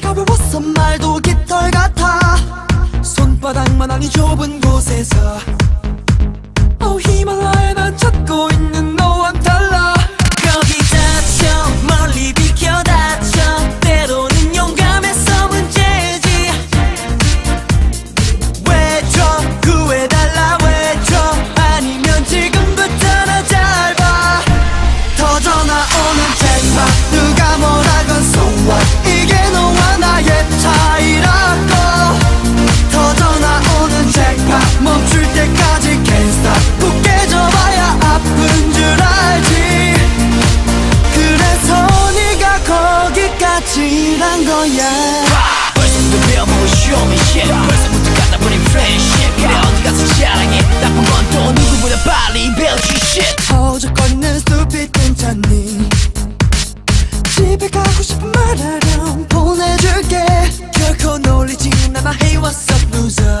다섯 말도 깃털 같아. 손바닥만한 이 좁은 곳에서. 어 히말라야 난 찾고 있는 거야. 벌써부터 배워보고 show me shit. 벌써부터 갖다 버린 friendship. 그래 어디 가서 자랑해? 나쁜 건 또 누구보다 빨리 배우지 shit. 허적거리는 stupid 괜찮니. 집에 가고 싶은 말하렴 보내줄게. 결코 놀리지는 않아 Hey what's up loser